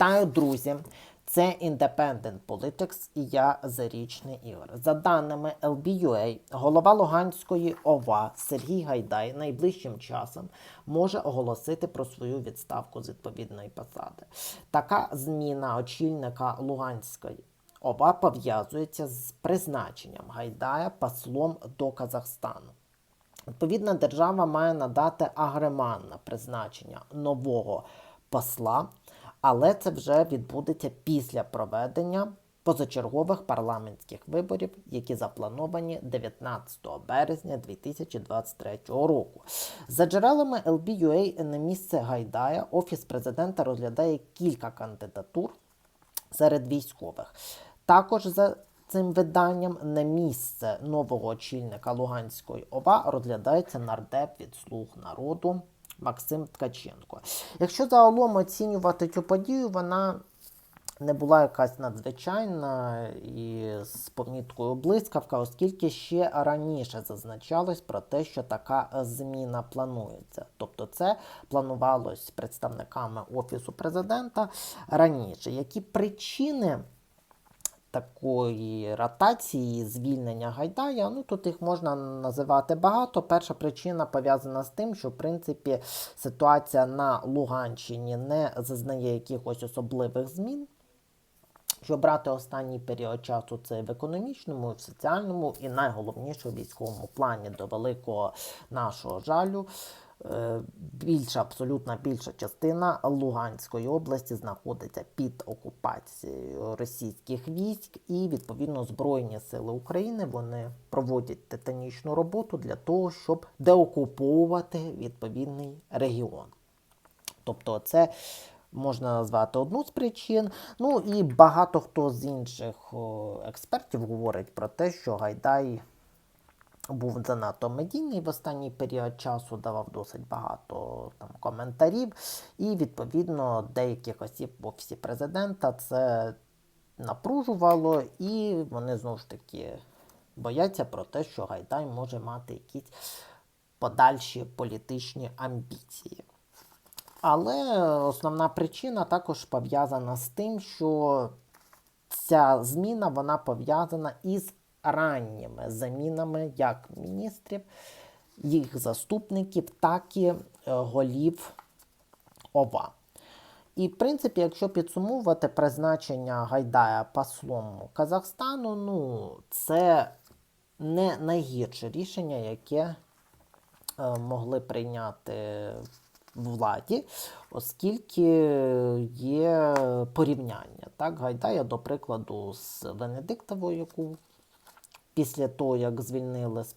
Вітаю, друзі! Це Independent Politics і я Зарічний Ігор. За даними LBUA, голова Луганської ОВА Сергій Гайдай найближчим часом може оголосити про свою відставку з відповідної посади. Така зміна очільника Луганської ОВА пов'язується з призначенням Гайдая послом до Казахстану. Відповідна держава має надати агреман на призначення нового посла, але це вже відбудеться після проведення позачергових парламентських виборів, які заплановані 19 березня 2023 року. За джерелами LBUA на місце Гайдая Офіс президента розглядає кілька кандидатур серед військових. Також за цим виданням на місце нового очільника Луганської ОВА розглядається нардеп від слуг народу Максим Ткаченко. Якщо загалом оцінювати цю подію, вона не була якась надзвичайна і з поміткою блискавка, оскільки ще раніше зазначалось про те, що така зміна планується. Тобто це планувалось представниками Офісу президента раніше. Які причини? Такої ротації, звільнення Гайдая, ну тут їх можна називати багато. Перша причина пов'язана з тим, що в принципі ситуація на Луганщині не зазнає якихось особливих змін. Що брати останній період часу це в економічному, в соціальному і найголовніше в військовому плані до великого нашого жалю. Е, Більша, абсолютна більша частина Луганської області знаходиться під окупацією російських військ, і відповідно Збройні сили України вони проводять титанічну роботу для того, щоб деокуповувати відповідний регіон. Тобто, це можна назвати одну з причин. Ну і багато хто з інших експертів говорить про те, що Гайдай був занадто медійний в останній період часу, давав досить багато там коментарів, і відповідно деяких осіб в офісі президента це напружувало, і вони знову ж таки бояться про те, що Гайдай може мати якісь подальші політичні амбіції. Але основна причина також пов'язана з тим, що ця зміна вона пов'язана із ранніми замінами як міністрів, їх заступників, так і е, голів ОВА. І, в принципі, якщо підсумовувати призначення Гайдая послом Казахстану, ну, це не найгірше рішення, яке е, могли прийняти владі, оскільки є порівняння. Так, Гайдая, до прикладу, з Венедиктовою, яку після того, як звільнили з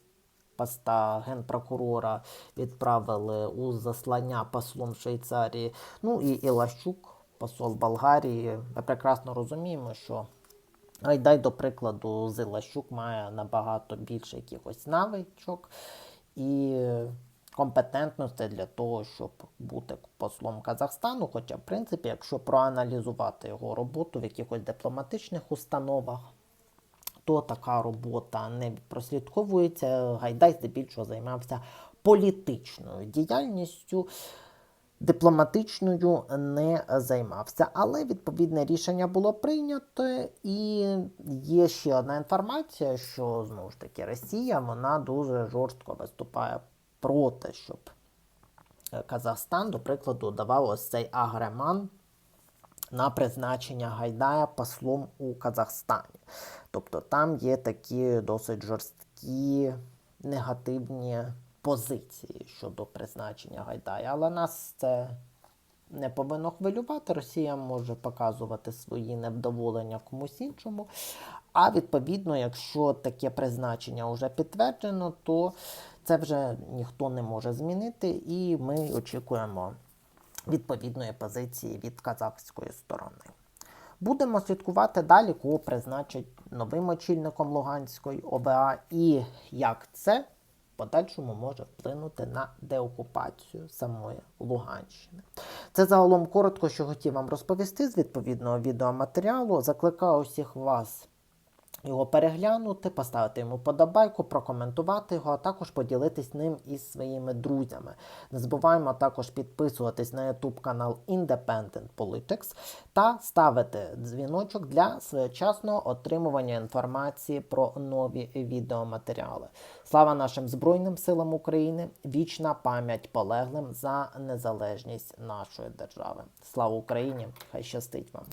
поста генпрокурора, відправили у заслання послом Швейцарії. Ну і Ілащук, посол Болгарії. Ми прекрасно розуміємо, що Гайдай, до прикладу, з Ілащук має набагато більше якихось навичок і компетентності для того, щоб бути послом Казахстану. Хоча, в принципі, якщо проаналізувати його роботу в якихось дипломатичних установах, то така робота не прослідковується. Гайдай здебільшого займався політичною діяльністю. Дипломатичною не займався, але відповідне рішення було прийнято, і є ще одна інформація, що знову ж таки Росія вона дуже жорстко виступає проти, щоб Казахстан, до прикладу, давав ось цей агреман на призначення Гайдая послом у Казахстані. Тобто там є такі досить жорсткі негативні позиції щодо призначення Гайдая. Але нас це не повинно хвилювати. Росія може показувати свої невдоволення комусь іншому. А відповідно, якщо таке призначення вже підтверджено, то це вже ніхто не може змінити, і ми очікуємо відповідної позиції від казахської сторони. Будемо слідкувати далі, кого призначать новим очільником Луганської ОВА і як це в подальшому може вплинути на деокупацію самої Луганщини. Це загалом коротко, що хотів вам розповісти з відповідного відеоматеріалу. Закликаю усіх вас його переглянути, поставити йому подобайку, прокоментувати його, а також поділитись ним із своїми друзями. Не забуваємо також підписуватись на YouTube канал Independent Politics та ставити дзвіночок для своєчасного отримування інформації про нові відеоматеріали. Слава нашим Збройним силам України! Вічна пам'ять полеглим за незалежність нашої держави. Слава Україні! Хай щастить вам!